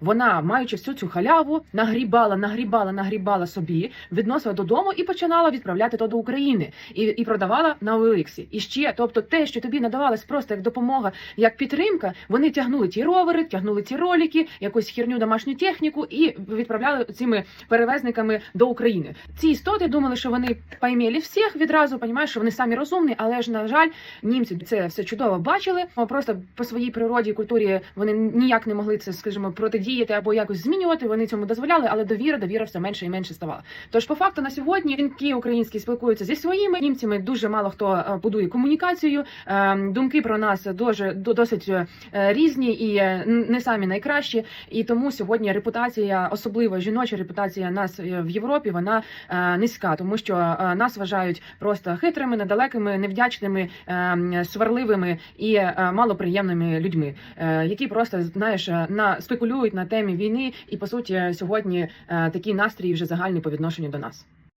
Вона, маючи всю цю халяву, нагрібала, нагрібала, нагрібала собі, відносила додому і починала відправляти то до України і, і продавала на Олексі. І ще, тобто, те, що тобі надавалось просто як допомога, як підтримка, вони тягнули ті ровери, тягнули ті ролики, якусь херню домашню техніку і відправляли цими перевезниками до України. Ці істоти думали, що вони поймели всіх відразу, понімаєш, що вони самі розумні, але ж на жаль, німці це все чудово бачили. Просто по своїй природі і культурі вони ніяк не могли це, скажімо, протидіяти або якось змінювати. Вони цьому дозволяли, але довіра, довіра все менше і менше ставала. Тож, по факту, на сьогодні жінки українські спілкуються зі своїми німцями. Дуже мало хто е, будує комунікацію. Е, Думки про нас дуже до- досить е, різні і не самі найкращі. І тому сьогодні репутація, особливо жіноча репутація нас в Європі, вона низька, тому що нас вважають просто хитрими, недалекими, невдячними, сварливими і малоприємними людьми, які просто знаєш на спекулюють на темі війни, і по суті сьогодні такі такий настрій вже загальний по відношенню до нас.